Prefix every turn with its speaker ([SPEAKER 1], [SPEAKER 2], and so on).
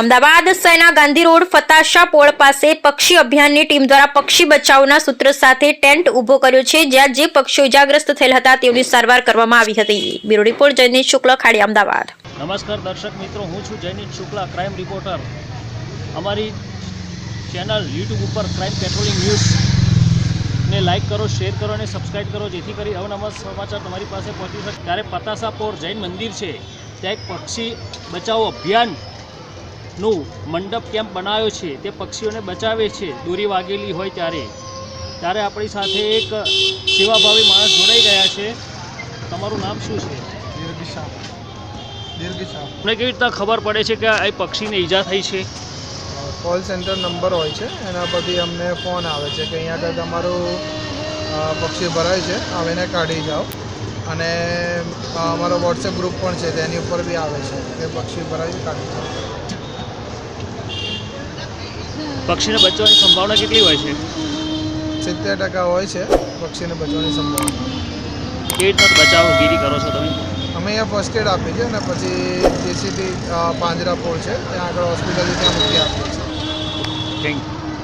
[SPEAKER 1] અમદાવાદ શહેરના ગાંધી રોડ ફતાશા પોળ પાસે પક્ષી અભિયાનની ટીમ દ્વારા પક્ષી બચાવના સૂત્ર સાથે ટેન્ટ ઊભો કર્યો છે, જ્યાં જે પક્ષીઓ ઇજાગ્રસ્ત થયેલ હતા તેઓની સારવાર કરવામાં આવી હતી. બ્યુરો રિપોર્ટ જયનીશ શુક્લ, ખાડી, અમદાવાદ.
[SPEAKER 2] નમસ્કાર દર્શક મિત્રો, હું છું જયનીશ શુક્લા, ક્રાઇમ રિપોર્ટર. અમારી ચેનલ યુટ્યુબ ઉપર ક્રાઇમ પેટ્રોલિંગ ન્યૂઝ ને લાઇક કરો, શેર કરો અને સબસ્ક્રાઇબ કરો, જેથી કરી અવનવા સમાચાર તમારી પાસે પહોંચી શકે. ત્યારે પતાસાપોર જૈન મંદિર છે, ત્યાં એક પક્ષી બચાવો અભિયાનનું મંડપ કેમ્પ બનાવ્યો છે તે પક્ષીઓને બચાવે છે. દોરી વાગેલી હોય ત્યારે. ત્યારે આપણી સાથે એક સેવાભાવી માણસ જોડાઈ ગયા છે. તમારું નામ શું છે? મને કેવી રીતના ખબર પડે છે કે આ પક્ષીને ઈજા થઈ છે?
[SPEAKER 3] કોલ સેન્ટર નંબર હોય છે એના પરથી અમને ફોન આવે છે કે અહીંયા આગળ તમારું પક્ષી ભરાય છે આવીને કાઢી જાઓ. અને અમારો વોટ્સએપ ગ્રુપ પણ છે તેની ઉપર બી આવે છે કે પક્ષી ભરાય કાઢી જાઓ.
[SPEAKER 2] પક્ષીને બચવાની સંભાવના કેટલી હોય છે?
[SPEAKER 3] સિત્તેર ટકા હોય છે પક્ષીને બચવાની સંભાવના.
[SPEAKER 2] કેવી રીતના બચાવગીરી કરો છો તમે?
[SPEAKER 3] અમે અહીંયા ફર્સ્ટ એડ આપીએ છીએ અને પછી જેસીબી પાંજરાપોળ છે. ત્યાં આગળ હોસ્પિટલ ત્યાં મૂકી આપીએ છીએ.
[SPEAKER 2] Thank you